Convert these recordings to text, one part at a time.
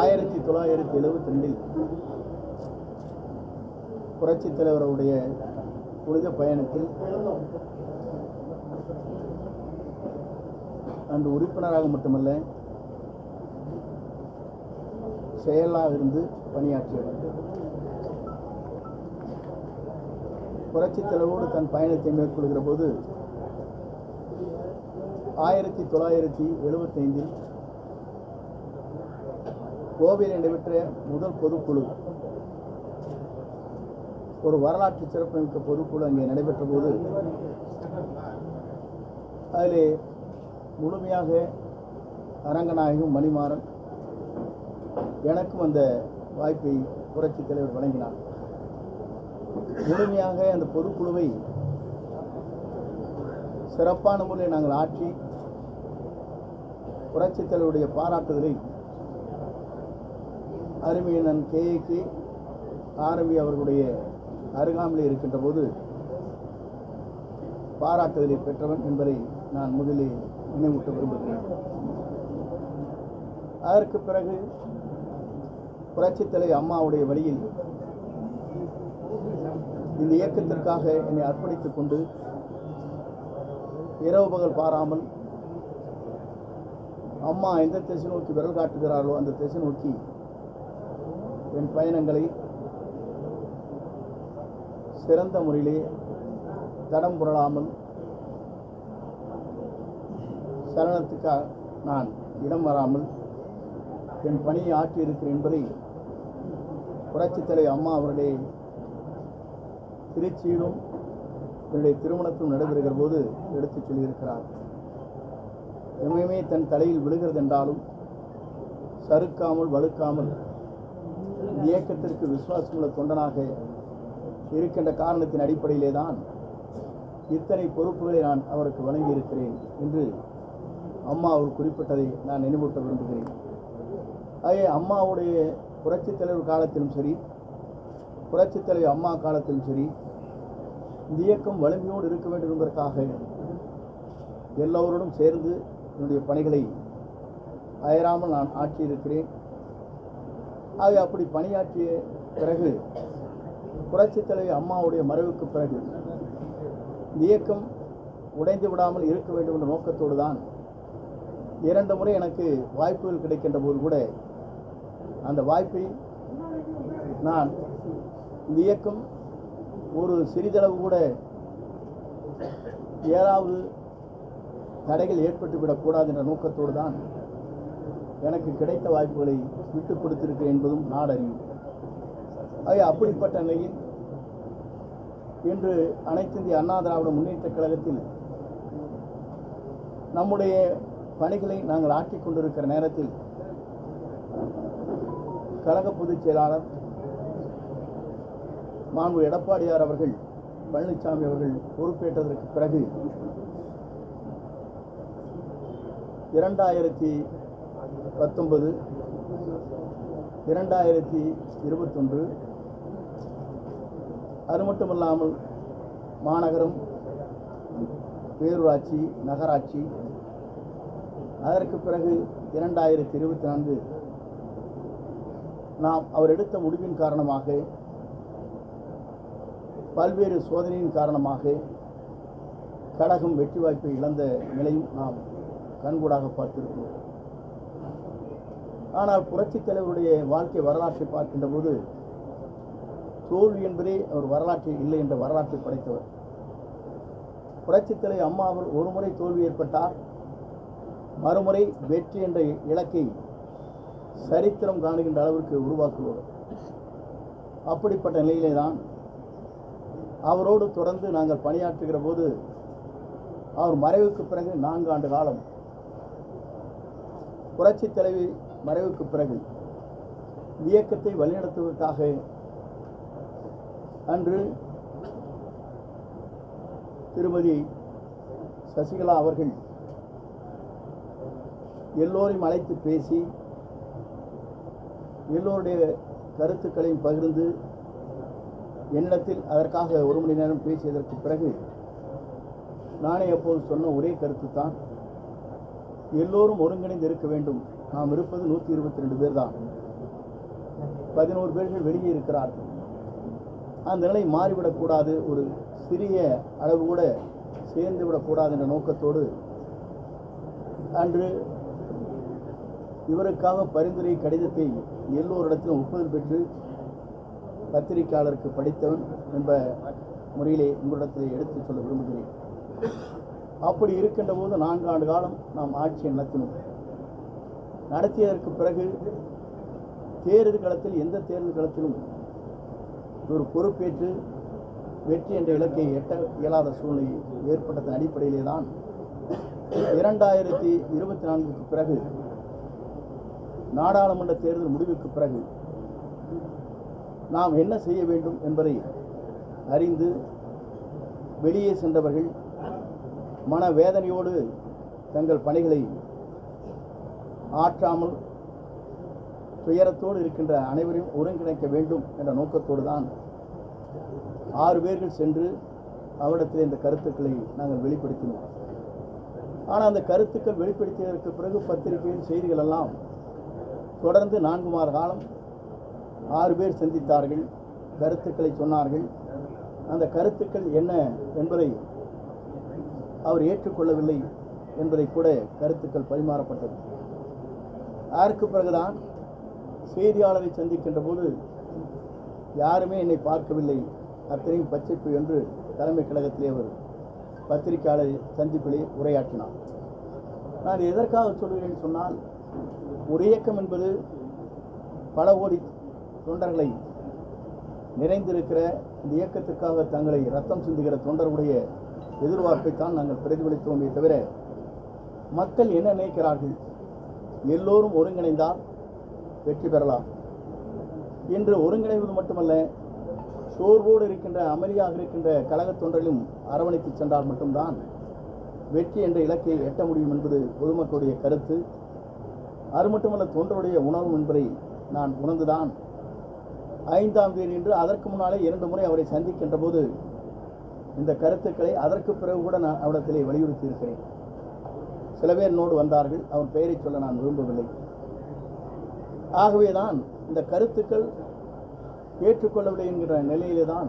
ஆயிரத்தி தொள்ளாயிரத்தி எழுபத்தி ரெண்டில் புரட்சித் தலைவருடைய புனித பயணத்தில் அன்று உறுப்பினராக மட்டுமல்ல செயலாக இருந்து பணியாற்றியவர். புரட்சித் தலைவோடு தன் பயணத்தை மேற்கொள்கிற போது ஆயிரத்தி தொள்ளாயிரத்தி எழுபத்தைந்தில் கோவையில் நடைபெற்ற முதல் பொதுக்குழு. ஒரு வரலாற்று சிறப்புமிக்க பொதுக்குழு அங்கே நடைபெற்ற போது அதில் முழுமையாக அரங்கநாயகம் மணிமாறன் எனக்கும் அந்த வாய்ப்பை புரட்சித் தலைவர் வழங்கினார். முழுமையாக அந்த பொதுக்குழுவை சிறப்பான முறையில் நாங்கள் ஆற்றி புரட்சித் தலைவருடைய பாராட்டுதலை அருமையனன் கேஏக்கு ஆரம்பி அவர்களுடைய அருகாமலே இருக்கின்ற போது பாராட்டுதலை பெற்றவன் என்பதை நான் முதலில் நினைவூட்ட விரும்புகிறேன். அதற்கு பிறகு புரட்சித்தலை அம்மாவுடைய வழியில் இந்த இயக்கத்திற்காக என்னை அர்ப்பணித்துக் கொண்டு இரவு பகல் பாராமல் அம்மா எந்த திசை நோக்கி விரல் காட்டுகிறாரோ அந்த திசை நோக்கி என் பயணங்களை சிறந்த முறையிலே தடம் புரளாமல் சரணத்துக்காக நான் இடம் வராமல் என் பணியை ஆற்றியிருக்கிறேன் என்பதை புரட்சித்தலை அம்மா அவர்களே திருச்சியிலும் என்னுடைய திருமணத்தும் நடைபெறுகிற போது எடுத்துச் சொல்லியிருக்கிறார். எம்மையுமே தன் தலையில் விழுகிறது என்றாலும் சறுக்காமல் வலுக்காமல் இந்த இயக்கத்திற்கு விசுவாசமுள்ள தொண்டனாக இருக்கின்ற காரணத்தின் அடிப்படையிலே தான் இத்தனை பொறுப்புகளை நான் அவருக்கு வழங்கியிருக்கிறேன் என்று அம்மா அவர் குறிப்பிட்டதை நான் நினைவூட்ட விரும்புகிறேன். ஆகவே அம்மாவுடைய புரட்சித் தலைவர் காலத்திலும் சரி புரட்சித் தலைவர் அம்மா காலத்திலும் சரி இந்த இயக்கம் வலிமையோடு இருக்க வேண்டும் என்பதற்காக எல்லோருடன் சேர்ந்து என்னுடைய பணிகளை அயராமல் நான் ஆற்றியிருக்கிறேன். ஆக அப்படி பணியாற்றிய பிறகு புரட்சித் தலைவர் அம்மாவுடைய மறைவுக்கு பிறகு இந்த இயக்கம் உடைந்து விடாமல் இருக்க வேண்டும் என்ற நோக்கத்தோடு தான் இரண்டு முறை எனக்கு வாய்ப்புகள் கிடைக்கின்ற போது கூட அந்த வாய்ப்பை நான் இந்த இயக்கம் ஒரு சிறிதளவு கூட ஏதாவது தடைகள் ஏற்பட்டுவிடக்கூடாது என்ற நோக்கத்தோடு தான் எனக்கு கிடைத்த வாய்ப்புகளை விட்டுக் கொடுத்திருக்கிறேன் என்பதும் நாடறியும் ஆகிய அப்படிப்பட்ட நிலையில் இன்று அனைத்திந்திய அண்ணா திராவிட முன்னேற்றக் கழகத்தில் நம்முடைய பணிகளை நாங்கள் ஆக்கிக் கொண்டிருக்கிற நேரத்தில் கழக பொதுச் செயலாளர் மாண்பு எடப்பாடியார் அவர்கள் பழனிசாமி அவர்கள் பொறுப்பேற்றதற்கு பிறகு இரண்டாயிரத்தி பத்தொன்பது இரண்டாயிரத்தி இருபத்தொன்று அது மட்டுமல்லாமல் மாநகரம் பேரூராட்சி நகராட்சி அதற்கு பிறகு இரண்டாயிரத்தி இருபத்தி நான்கு நாம் அவர் எடுத்த முடிவின் காரணமாக பல்வேறு சோதனையின் காரணமாக கழகம் வெற்றி வாய்ப்பை இழந்த நிலையும் நாம் கண்கூடாக பார்த்திருக்கிறோம். ஆனால் புரட்சித் தலைவருடைய வாழ்க்கை வரலாற்றை பார்க்கின்ற போது தோல்வி என்பதே அவர் வரலாற்றில் இல்லை என்ற வரலாற்றை படைத்தவர். புரட்சித் தலைவர் அம்மா அவர் ஒரு முறை தோல்வி ஏற்பட்டார். மறுமுறை வெற்றி என்ற இலக்கை சரித்திரம் காணுகின்ற அளவிற்கு உருவாக்குவார். அப்படிப்பட்ட நிலையிலே தான் அவரோடு தொடர்ந்து நாங்கள் பணியாற்றுகிற போது அவர் மறைவுக்கு பிறகு நான்கு ஆண்டு காலம் புரட்சி தலைவி மறைவுக்கு பிறகு இயக்கத்தை வழிநடத்துவதற்காக அன்று திருமதி சசிகலா அவர்கள் எல்லோரையும் அழைத்து பேசி எல்லோருடைய கருத்துக்களையும் பகிர்ந்து என்னிடத்தில் அதற்காக ஒரு மணி நேரம் பேசியதற்கு பிறகு நானே எப்போது சொன்ன ஒரே கருத்து தான் எல்லோரும் ஒருங்கிணைந்து இருக்க வேண்டும். நாம் இருப்பது நூற்றி இருபத்தி ரெண்டு பேர் தான் பதினோரு பேர்கள் வெளியே இருக்கிறார்கள். அந்த நிலை மாறிவிடக்கூடாது ஒரு சிறிய அளவு கூட சேர்ந்து விடக்கூடாது என்ற நோக்கத்தோடு அன்று இவருக்காக பரிந்துரை கடிதத்தை எல்லோரிடத்திலும் ஒப்புதல் பெற்று பத்திரிகையாளருக்கு படித்தவன் என்ற முறையிலே உங்களிடத்தில் எடுத்துச் சொல்ல விரும்புகிறேன். அப்படி இருக்கின்ற போது நான்கு ஆண்டு காலம் நாம் ஆட்சியை நடத்தினோம். நடத்தியதற்கு பிறகு தேர்தல் களத்தில் எந்த தேர்தல் களத்திலும் ஒரு பொறுப்பேற்று வெற்றி என்ற இலக்கை எட்ட இயலாத சூழ்நிலை ஏற்பட்டதன் அடிப்படையிலே தான் இரண்டாயிரத்தி இருபத்தி நான்குக்கு பிறகு நாடாளுமன்ற தேர்தல் முடிவுக்கு பிறகு நாம் என்ன செய்ய வேண்டும் என்பதை அறிந்து வெளியே சென்றவர்கள் மன வேதனையோடு தங்கள் பணிகளை ஆற்றாமல் துயரத்தோடு இருக்கின்ற அனைவரையும் ஒருங்கிணைக்க வேண்டும் என்ற நோக்கத்தோடு தான் ஆறு பேர்கள் சென்று அவரிடத்தில் இந்த கருத்துக்களை நாங்கள் வெளிப்படுத்தினோம். ஆனால் அந்த கருத்துக்கள் வெளிப்படுத்தியதற்கு பிறகு பத்திரிகையின் செய்திகள் எல்லாம் தொடர்ந்து நான்கு மாத காலம் ஆறு பேர் சந்தித்தார்கள் கருத்துக்களை சொன்னார்கள். அந்த கருத்துக்கள் என்ன என்பதை அவர் ஏற்றுக்கொள்ளவில்லை என்பதை கூட கருத்துக்கள் பரிமாறப்பட்டது. அதற்கு பிறகுதான் செய்தியாளரை சந்திக்கின்ற போது யாருமே என்னை பார்க்கவில்லை. அத்தனையும் பச்சைப்பு என்று தலைமை கழகத்திலே அவர் பத்திரிகையாளர் சந்திப்பிலே உரையாற்றினார். நான் எதற்காக சொல்கிறேன் சொன்னால் ஒரு இயக்கம் என்பது பல ஓடி தொண்டர்களை நிறைந்திருக்கிற இந்த இயக்கத்திற்காக தங்களை ரத்தம் சிந்துகிற தொண்டருடைய எதிர்பார்ப்பைத்தான் நாங்கள் பிரதிபலித்தோமே தவிர மக்கள் என்ன நினைக்கிறார்கள்? எல்லோரும் ஒருங்கிணைந்தால் வெற்றி பெறலாம். இன்று ஒருங்கிணைவது மட்டுமல்ல சோர்வோடு இருக்கின்ற அமைதியாக இருக்கின்ற கழகத் தொண்டர்களும் அரவணைத்து சென்றால் மட்டும்தான் வெற்றி என்ற இலக்கை எட்ட முடியும் என்பது பொதுமக்களுடைய கருத்து. அது மட்டுமல்ல தொண்டருடைய உணர்வு என்பதை நான் உணர்ந்துதான் ஐந்தாம் தேதி என்று அதற்கு முன்னாலே இரண்டு முறை அவரை சந்திக்கின்ற போது இந்த கருத்துக்களை அதற்கு பிறகு கூட நான் அவரிடத்திலே வலியுறுத்தி இருக்கிறேன் சில பேர் நோடு வந்தார்கள். அவர் பெயரை சொல்ல நான் விரும்பவில்லை. ஆகவே தான் இந்த கருத்துக்கள் ஏற்றுக்கொள்ளவில்லை என்கிற நிலையிலே தான்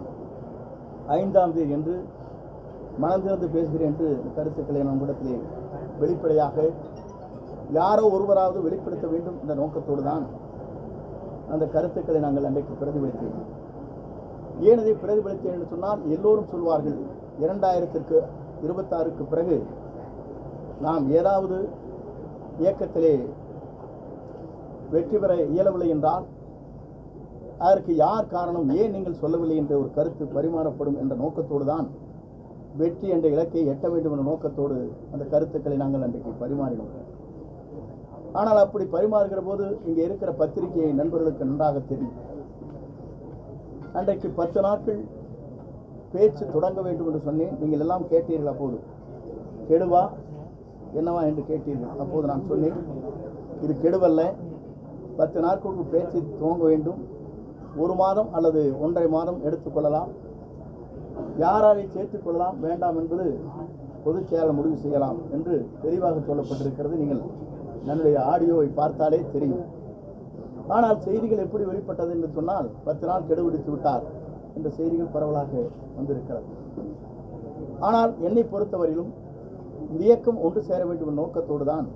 ஐந்தாம் தேதி என்று மனந்திறந்து பேசுகிறேன் என்று இந்த கருத்துக்களை நம் இடத்திலே வெளிப்படையாக யாரோ ஒருவராவது வெளிப்படுத்த வேண்டும் என்ற நோக்கத்தோடு தான் அந்த கருத்துக்களை நாங்கள் அன்றைக்கு பிரதிபலித்தேன் ஏன் பிரதிபலித்தேன் என்று சொன்னால் எல்லோரும் சொல்வார்கள் இரண்டாயிரத்திற்கு இருபத்தாறுக்கு பிறகு நாம் ஏதாவது இயக்கத்திலே வெற்றி பெற இயலவில்லை என்றால் அதற்கு யார் காரணம் ஏன் நீங்கள் சொல்லவில்லை என்ற ஒரு கருத்து பரிமாறப்படும் என்ற நோக்கத்தோடு தான் வெற்றி என்ற இலக்கை எட்ட வேண்டும் என்ற நோக்கத்தோடு அந்த கருத்துக்களை நாங்கள் அன்றைக்கு பரிமாறினோம். ஆனால் அப்படி பரிமாறுகிற போது இங்கே இருக்கிற பத்திரிகையை நண்பர்களுக்கு நன்றாக தெரியும். அன்றைக்கு பத்து நாட்கள் பேச்சு தொடங்க வேண்டும் என்று சொன்னேன். நீங்கள் எல்லாம் கேட்டீர்கள் அப்போது. கெடுவா? என்னவா என்று கேட்டீர்கள். அப்போது நான் சொன்னேன் இது கெடுவல்ல. பத்து நாட்களுக்கு பேச்சு துவங்க வேண்டும். ஒரு மாதம் அல்லது ஒன்றரை மாதம் எடுத்துக்கொள்ளலாம் யாராரை சேர்த்துக்கொள்ளலாம் வேண்டாம் என்பது பொதுச் செயலாளர் முடிவு செய்யலாம் என்று தெளிவாக சொல்லப்பட்டிருக்கிறது. நீங்கள் என்னுடைய ஆடியோவை பார்த்தாலே தெரியும். ஆனால் செய்திகள் எப்படி வெளிப்பட்டது என்று சொன்னால் பத்து நாள் கெடுபிடித்து விட்டார் என்ற செய்திகள் பரவலாக வந்திருக்கிறது. ஆனால் என்னை பொறுத்தவரையிலும் இந்த இயக்கம் ஒன்று சேர வேண்டும் என்ற நோக்கத்தோடு தான்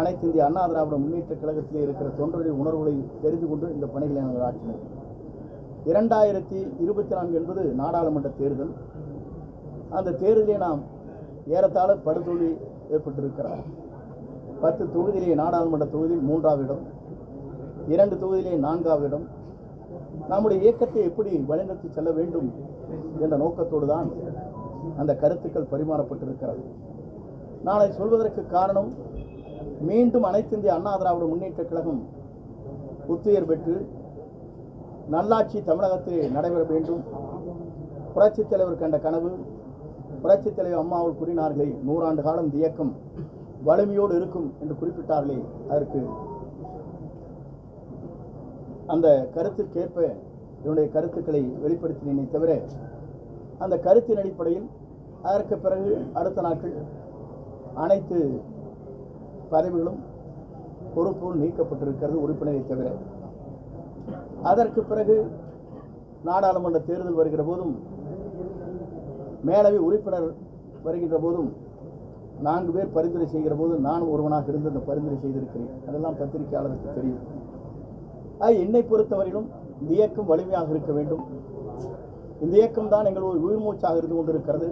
அனைத்து இந்திய அண்ணா திராவிட முன்னேற்ற கழகத்திலே இருக்கிற தொண்டருடைய உணர்வுகளை தெரிந்து கொண்டு இந்த பணிகளை நாங்கள் ஆற்றினோம். இரண்டாயிரத்தி இருபத்தி நான்கு என்பது நாடாளுமன்ற தேர்தல். அந்த தேர்தலை நாம் ஏறத்தாழ படுதோல்வி ஏற்பட்டிருக்கிறார். பத்து தொகுதியிலே நாடாளுமன்ற தொகுதி மூன்றாவது இடம் இரண்டு தொகுதியிலே நான்காவது இடம் நம்முடைய இயக்கத்தை எப்படி வழிநடத்தி செல்ல வேண்டும் என்ற நோக்கத்தோடு தான் அந்த கருத்துக்கள் பரிமாறப்பட்டிருக்கிறது. நான் அதை சொல்வதற்கு காரணம் மீண்டும் அனைத்து இந்திய அண்ணா திராவிட முன்னேற்ற கழகம் புத்துயர் பெற்று நல்லாட்சி தமிழகத்தில் நடைபெற வேண்டும். புரட்சித் தலைவர் கண்ட கனவு புரட்சித் தலைவர் அம்மாவில் கூறினார்களே நூறாண்டு காலம் இயக்கம் வலிமையோடு இருக்கும் என்று குறிப்பிட்டார்களே அதற்கு அந்த கருத்துக்கேற்ப என்னுடைய கருத்துக்களை வெளிப்படுத்தினேனே தவிர அந்த கருத்தின் அடிப்படையில் அதற்கு பிறகு அடுத்த நாட்கள் அனைத்து பதவிகளும் பொறுப்பும் நீக்கப்பட்டிருக்கிறது உறுப்பினரை தவிர. அதற்கு பிறகு நாடாளுமன்ற தேர்தல் வருகிற போதும் மேலவை உறுப்பினர் வருகின்ற போதும் நான்கு பேர் பரிந்துரை செய்கிற போது நானும் ஒருவனாக இருந்து அந்த பரிந்துரை செய்திருக்கிறேன். அதெல்லாம் பத்திரிகையாளருக்கு தெரியும். அது என்னை பொறுத்தவரையிலும் இந்த இயக்கம் வலிமையாக இருக்க வேண்டும். இந்த இயக்கம் தான் எங்களுடைய உயிர் உயிர்மூச்சாக இருந்து கொண்டிருக்கிறது.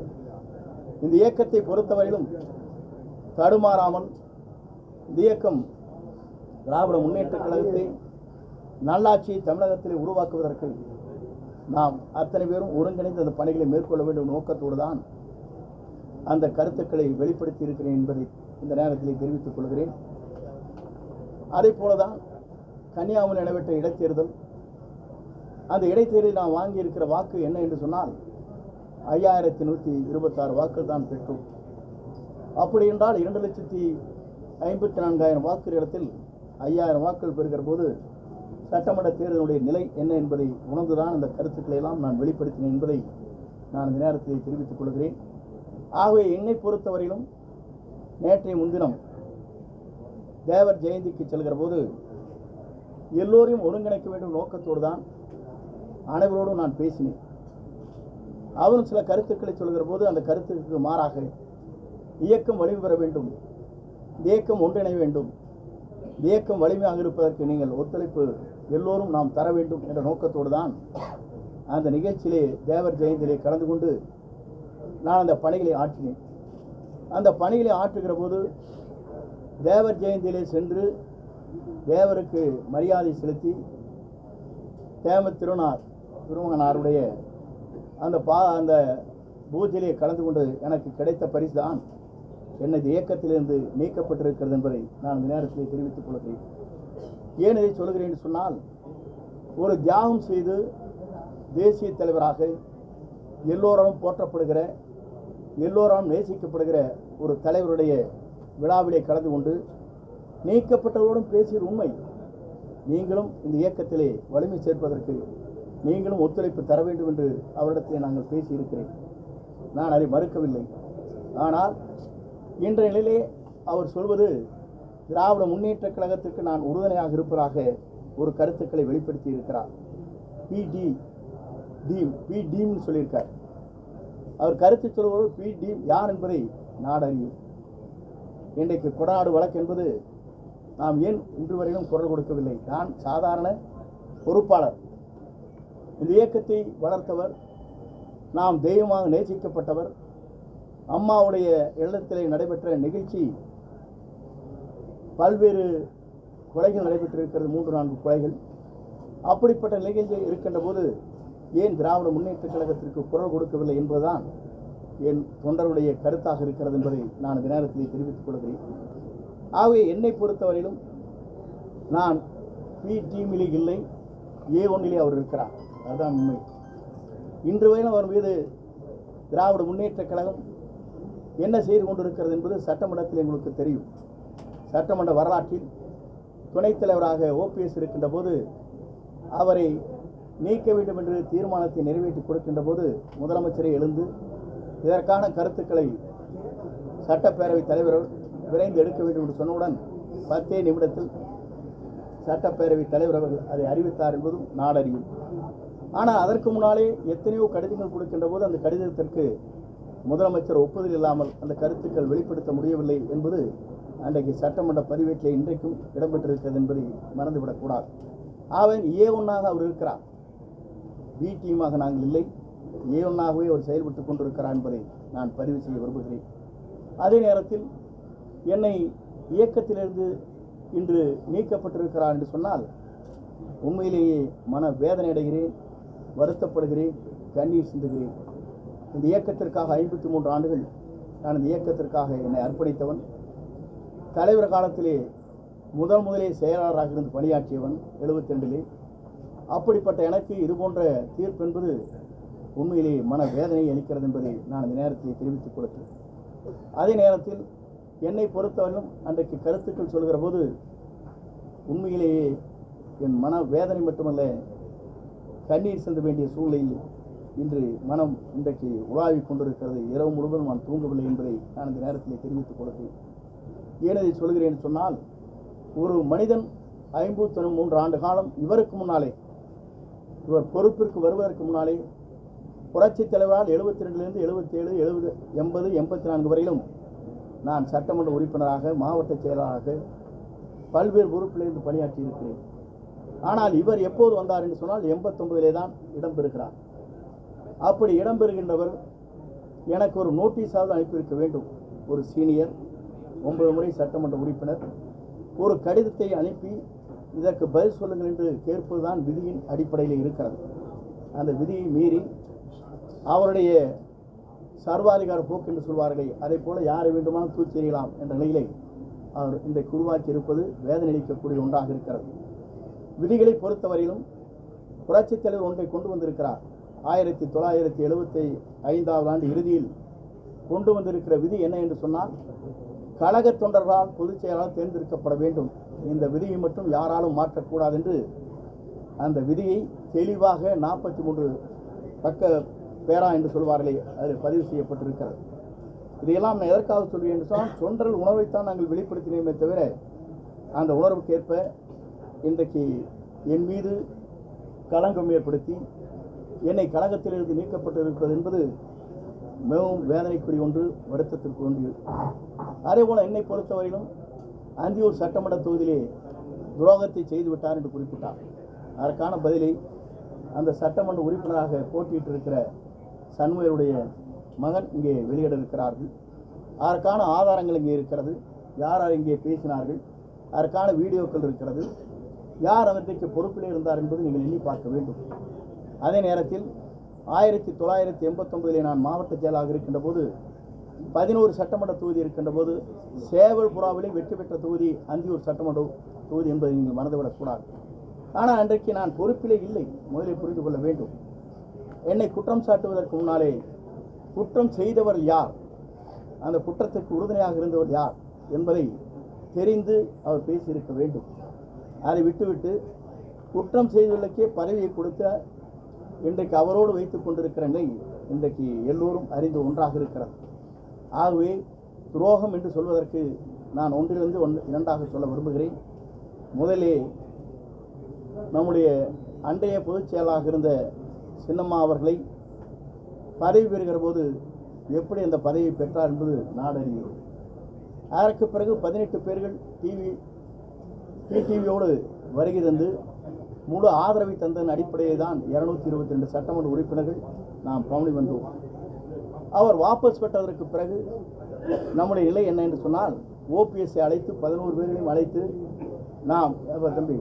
இந்த இயக்கத்தை பொறுத்தவரையிலும் தடுமாறாமல் இந்த இயக்கம் திராவிட முன்னேற்ற கழகத்தை நல்லாட்சியை தமிழகத்தில் உருவாக்குவதற்கு நாம் அத்தனை பேரும் ஒருங்கிணைந்து அந்த பணிகளை மேற்கொள்ள வேண்டும் நோக்கத்தோடு தான் அந்த கருத்துக்களை வெளிப்படுத்தி இருக்கிறேன் என்பதை இந்த நேரத்தில் தெரிவித்துக் கொள்கிறேன். அதே போலதான் கன்னியாகுமரி நடைபெற்ற இடைத்தேர்தல் அந்த இடைத்தேர்தலில் நான் வாங்கியிருக்கிற வாக்கு என்ன என்று சொன்னால் ஐயாயிரத்தி நூற்றி இருபத்தாறு வாக்குகள் தான் பெற்றோம். அப்படி என்றால் இரண்டு லட்சத்தி ஐம்பத்தி நான்காயிரம் வாக்கு இடத்தில் ஐயாயிரம் வாக்குகள் பெறுகிற போது சட்டமன்ற தேர்தலுடைய நிலை என்ன என்பதை உணர்ந்துதான் இந்த கருத்துக்களை எல்லாம் நான் வெளிப்படுத்தினேன் என்பதை நான் இந்த நேரத்தில் தெரிவித்துக் கொள்கிறேன். ஆகவே என்னை பொறுத்தவரையிலும் நேற்றைய முன்தினம் தேவர் ஜெயந்திக்கு செல்கிற போது எல்லோரையும் ஒருங்கிணைக்க வேண்டும் நோக்கத்தோடு தான் அனைவரோடும் நான் பேசினேன். அவரும் சில கருத்துக்களை சொல்கிற போது அந்த கருத்துக்கு மாறாக இயக்கம் வலிமை பெற வேண்டும் இயக்கம் ஒன்றிணைய வேண்டும் இயக்கம் வலிமையாக இருப்பதற்கு நீங்கள் ஒத்துழைப்பு எல்லோரும் நாம் தர வேண்டும் என்ற நோக்கத்தோடு தான் அந்த நிகழ்ச்சியிலே தேவர் ஜெயந்தியிலே கலந்து கொண்டு நான் அந்த பணிகளை ஆற்றினேன். அந்த பணிகளை ஆற்றுகிற போது தேவர் ஜெயந்தியிலே சென்று தேவருக்கு மரியாதை செலுத்தி தேம திருநார் திருமகனாருடைய அந்த பா அந்த பூஜையிலே கலந்து கொண்டு எனக்கு கிடைத்த பரிசு தான் எனது இயக்கத்திலிருந்து நீக்கப்பட்டிருக்கிறது என்பதை நான் இந்த நேரத்தில் தெரிவித்துக் கொள்கிறேன். ஏன் இதை சொல்கிறேன் சொன்னால் ஒரு தியாகம் செய்து தேசிய தலைவராக எல்லோராலும் போற்றப்படுகிற எல்லோராலும் நேசிக்கப்படுகிற ஒரு தலைவருடைய விழாவிலே கலந்து கொண்டு நீக்கப்பட்டவரோடும் பேசிய உண்மை. நீங்களும் இந்த இயக்கத்திலே வலிமை சேர்ப்பதற்கு நீங்களும் ஒத்துழைப்பு தர வேண்டும் என்று அவரிடத்திலே நாங்கள் பேசியிருக்கிறேன். நான் அதை மறுக்கவில்லை. ஆனால் இன்றைய நிலையிலே அவர் சொல்வது திராவிட முன்னேற்றக் கழகத்திற்கு நான் உறுதுணையாக இருப்பதாக ஒரு கருத்துக்களை வெளிப்படுத்தி இருக்கிறார் பிடி டீம் பி டீம்னு சொல்லியிருக்கார். அவர் கருத்து சொல்வது பி டீம் யார் என்பதை நாடறியும் இன்றைக்கு கொடநாடு வழக்கு என்பது நாம் ஏன் இன்று வரையிலும் குரல் கொடுக்கவில்லை? நான் சாதாரண பொறுப்பாளர். இந்த இயக்கத்தை வளர்த்தவர் நாம் தெய்வமாக நேசிக்கப்பட்டவர் அம்மாவுடைய இல்லத்திலே நடைபெற்ற நிகழ்ச்சி பல்வேறு கொலைகள் நடைபெற்றிருக்கிறது மூன்று நான்கு கொலைகள். அப்படிப்பட்ட நிகழ்ச்சி இருக்கின்ற போது ஏன் திராவிட முன்னேற்றக் கழகத்திற்கு குரல் கொடுக்கவில்லை என்பதுதான் என் தொண்டருடைய கருத்தாக இருக்கிறது என்பதை நான் இந்த நேரத்தில் தெரிவித்துக் கொள்கிறேன். ஆகவே என்னை பொறுத்தவரையிலும் நான் பி டீமிலே இல்லை ஏ ஒன்றிலே அவர் இருக்கிறார். அதுதான் உண்மை. இன்று வரையிலும் அவர் மீது திராவிட முன்னேற்றக் கழகம் என்ன செய்து கொண்டிருக்கிறது என்பது சட்டமன்றத்தில் எங்களுக்கு தெரியும். சட்டமன்ற வரலாற்றில் துணைத் தலைவராக ஓபிஎஸ் இருக்கின்ற போது அவரை நீக்க வேண்டும் என்று தீர்மானத்தை நிறைவேற்றி கொடுக்கின்ற போது முதலமைச்சரை எழுந்து இதற்கான கருத்துக்களை சட்டப்பேரவைத் தலைவர் விரைந்து எடுக்க வேண்டும் என்று சொன்னவுடன் பத்தே நிமிடத்தில் சட்டப்பேரவைத் தலைவர் அவர்கள் அதை அறிவித்தார் என்பதும் நாடறியும். ஆனால் அதற்கு முன்னாலே எத்தனையோ கடிதங்கள் கொடுக்கின்ற போது அந்த கடிதத்திற்கு முதலமைச்சர் ஒப்புதல் இல்லாமல் அந்த கருத்துக்கள் வெளிப்படுத்த முடியவில்லை என்பது அன்றைக்கு சட்டமன்ற பதிவேட்டில் இன்றைக்கும் இடம்பெற்றிருக்கிறது என்பதை மறந்துவிடக்கூடாது. அவன் ஏ ஒன்னாக அவர் இருக்கிறார். பி டீமாக நாங்கள் இல்லை. ஏ ஒன்னாகவே அவர் செயல்பட்டு கொண்டிருக்கிறார் என்பதை நான் பதிவு செய்ய விரும்புகிறேன். அதே நேரத்தில் என்னை இயக்கத்திலிருந்து இன்று நீக்கப்பட்டிருக்கிறார் என்று சொன்னால் உண்மையிலேயே மன வேதனை அடைகிறேன் வருத்தப்படுகிறேன் கண்ணீர் சிந்துகிறேன். இந்த இயக்கத்திற்காக ஐம்பத்தி மூன்று ஆண்டுகள் நான் இந்த இயக்கத்திற்காக என்னை அர்ப்பணித்தவன். தலைவர் காலத்திலே முதல் முதலே செயலாளராக இருந்து பணியாற்றியவன் எழுபத்தி ரெண்டிலே. அப்படிப்பட்ட எனக்கு இது போன்ற தீர்ப்பு என்பது உண்மையிலேயே மன வேதனையை அளிக்கிறது என்பதை நான் இந்த நேரத்தில் தெரிவித்துக் கொடுத்தேன் அதே நேரத்தில் என்னை பொறுத்தவரையிலும் அன்றைக்கு கருத்துக்கள் சொல்கிற போது உண்மையிலேயே என் மன வேதனை மட்டுமல்ல கண்ணீர் செல்ல வேண்டிய சூழ்நிலையில் இன்று மனம் இன்றைக்கு உலாவிக் கொண்டிருக்கிறது. இரவு முழுவதும் நான் தூங்கவில்லை என்பதை நான் இந்த நேரத்தில் தெரிவித்துக் கொடுத்தேன் ஏனதை சொல்கிறேன் சொன்னால் ஒரு மனிதன் ஐம்பத்தி மூன்று ஆண்டு காலம் இவருக்கு முன்னாலே இவர் பொறுப்பிற்கு வருவதற்கு முன்னாலே புரட்சித் தலைவரால் எழுபத்தி ரெண்டுலேருந்து எழுபத்தேழு எழுபது எண்பது எண்பத்தி நான்கு வரையிலும் நான் சட்டமன்ற உறுப்பினராக மாவட்ட செயலராக பல்வேறு பொறுப்பிலிருந்து பணியாற்றி இருக்கிறேன் ஆனால் இவர் எப்போது வந்தார் என்று சொன்னால் எண்பத்தொன்பதிலே தான் இடம்பெறுகிறார். அப்படி இடம்பெறுகின்றவர் எனக்கு ஒரு நோட்டீஸாவது அனுப்பியிருக்க வேண்டும். ஒரு சீனியர் ஒன்பது முறை சட்டமன்ற உறுப்பினர் ஒரு கடிதத்தை அனுப்பி இதற்கு பதில் சொல்லுங்கள் என்று கேட்பதுதான் விதியின் அடிப்படையில் இருக்கிறது. அந்த விதியை மீறி அவருடைய சர்வாதிகார போக்கு என்று சொல்வார்களே அதை போல யாரை வேண்டுமானும் தூக்கி என்ற நிலையிலே அவர் இன்றைக்கு உருவாக்கி இருப்பது வேதனை அளிக்கக்கூடிய ஒன்றாக இருக்கிறது. விதிகளை பொறுத்தவரையிலும் புரட்சித் தலைவர் ஒன்றை கொண்டு வந்திருக்கிறார். ஆயிரத்தி தொள்ளாயிரத்தி எழுபத்தி ஐந்தாவது ஆண்டு இறுதியில் கொண்டு வந்திருக்கிற விதி என்ன என்று சொன்னால் கழக தொண்டர்களால் பொதுச் செயலாளர் தேர்ந்தெடுக்கப்பட வேண்டும். இந்த விதியை மட்டும் யாராலும் மாற்றக்கூடாது என்று அந்த விதியை தெளிவாக நாற்பத்தி மூன்று பக்க பேரா என்று சொல்வார்களே அதில் பதிவு செய்யப்பட்டிருக்கிறது. இதையெல்லாம் நான் எதற்காக சொல்வேன் என்று சொன்னால் தொண்டர்கள் உணர்வைத்தான் நாங்கள் வெளிப்படுத்தினோமே தவிர அந்த உணர்வுக்கேற்ப இன்றைக்கு என் மீது களங்கம் ஏற்படுத்தி என்னை கழகத்திலிருந்து நீக்கப்பட்டிருப்பது என்பது மிகவும் வேதனைக்குரிய ஒன்று வருத்தத்திற்கு ஒன்று. அதே போல் என்னை பொறுத்தவரையிலும் அந்தியூர் சட்டமன்ற தொகுதியிலே துரோகத்தை செய்துவிட்டார் என்று குறிப்பிட்டார். அதற்கான பதிலை அந்த சட்டமன்ற உறுப்பினராக போட்டியிட்டிருக்கிற சண்முகருடைய மகன் இங்கே வெளியிட இருக்கிறார்கள் அதற்கான ஆதாரங்கள் இங்கே இருக்கிறது. யார் யார் இங்கே பேசினார்கள்? அதற்கான வீடியோக்கள் இருக்கிறது. யார் அன்றைக்கு பொறுப்பில் இருந்தார் என்பது நீங்கள் எண்ணி பார்க்க வேண்டும். அதே நேரத்தில் ஆயிரத்தி தொள்ளாயிரத்தி எண்பத்தொன்பதிலே நான் மாவட்ட செயலாக இருக்கின்ற போது பதினோரு சட்டமன்ற தொகுதி இருக்கின்ற போது சேவல் புறாவிலே வெற்றி பெற்ற தொகுதி அந்தியூர் சட்டமன்ற தொகுதி என்பதை நீங்கள் மறந்துவிடக்கூடாது ஆனால் அன்றைக்கு நான் பொறுப்பிலே இல்லை. முதலில் புரிந்து கொள்ள வேண்டும். என்னை குற்றம் சாட்டுவதற்கு முன்னாலே குற்றம் செய்தவர் யார்? அந்த குற்றத்துக்கு உறுதுணையாக இருந்தவர் யார்? என்பதை தெரிந்து அவர் பேசியிருக்க வேண்டும். அதை விட்டுவிட்டு குற்றம் செய்தவர்களுக்கே பதவியை கொடுத்த இன்றைக்கு அவரோடு வைத்துக் கொண்டிருக்கிற நிலை இன்றைக்கு எல்லோரும் அறிந்த ஒன்றாக இருக்கிறது. ஆகவே துரோகம் என்று சொல்வதற்கு நான் ஒன்றிலிருந்து ஒன்று இரண்டாக சொல்ல விரும்புகிறேன். முதலே நம்முடைய அண்டைய பொதுச் செயலாக இருந்த சின்னம்மா அவர்களை பதவி பெறுகிற போது எப்படி அந்த பதவியை பெற்றார் என்பது நாடறிகிறது அதற்கு பிறகு பதினெட்டு பேர்கள் டிவி டிடிவியோடு வருகை தந்து முழு ஆதரவை தந்ததன் அடிப்படையில் தான் இருநூத்தி இருபத்தி ரெண்டு சட்டமன்ற உறுப்பினர்கள் நாம் பவனி வந்தோம். அவர் வாபஸ் பெற்றதற்கு பிறகு நம்முடைய நிலை என்ன என்று சொன்னால் ஓபிஎஸ்ஐ அழைத்து பதினோரு பேர்களையும் அழைத்து நாம் தம்பி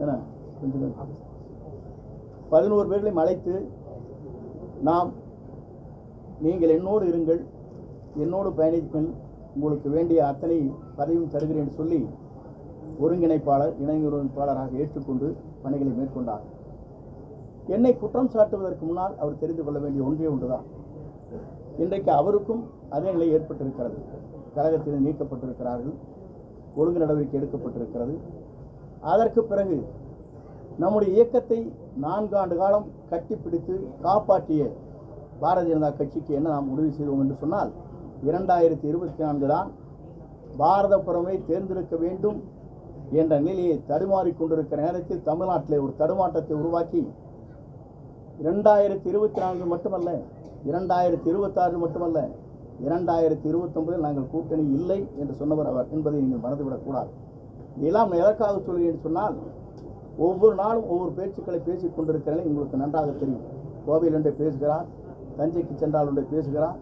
என்ன? கொஞ்சம் பதினோரு பேர்களையும் அழைத்து நாம் நீங்கள் என்னோடு இருங்கள் என்னோடு பயணிக்குங்கள் உங்களுக்கு வேண்டிய அத்தனை பதவியும் தருகிறேன் சொல்லி ஒருங்கிணைப்பாளர் இணை ஒருங்கிணைப்பாளராக ஏற்றுக்கொண்டு பணிகளை மேற்கொண்டார். என்னை குற்றம் சாட்டுவதற்கு முன்னால் அவர் தெரிந்து கொள்ள வேண்டிய ஒன்றே ஒன்றுதான். இன்றைக்கு அவருக்கும் அதே நிலை ஏற்பட்டிருக்கிறது. கழகத்தில் நீக்கப்பட்டிருக்கிறார்கள். ஒழுங்கு நடவடிக்கை எடுக்கப்பட்டிருக்கிறது. அதற்கு பிறகு நம்முடைய இயக்கத்தை நான்கு ஆண்டு காலம் கட்டிப்பிடித்து காப்பாற்றிய பாரதிய ஜனதா கட்சிக்கு என்ன நாம் உதவி செய்தோம் என்று சொன்னால் இரண்டாயிரத்தி இருபத்தி நான்கு தான் பாரத தேர்ந்தெடுக்க வேண்டும் என்ற நிலையை தடுமாறிக் கொண்டிருக்கிற நேரத்தில் தமிழ்நாட்டிலே ஒரு தடுமாற்றத்தை உருவாக்கி இரண்டாயிரத்தி இருபத்தி நான்கு மட்டுமல்ல இரண்டாயிரத்தி இருபத்தாறு மட்டுமல்ல இரண்டாயிரத்தி இருபத்தொன்பதில் நாங்கள் கூட்டணி இல்லை என்று சொன்னவர் அவர் என்பதை நீங்கள் மறந்துவிடக்கூடாது இதெல்லாம் எதற்காக சொல்கிறேன் சொன்னால் ஒவ்வொரு நாளும் ஒவ்வொரு பேச்சுக்களை பேசிக் கொண்டிருக்கிறேன். உங்களுக்கு நன்றாக தெரியும். கோவையில் ஒன்றை பேசுகிறார் தஞ்சைக்கு சென்றால் ஒன்றை பேசுகிறார்.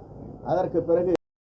அதற்கு பிறகு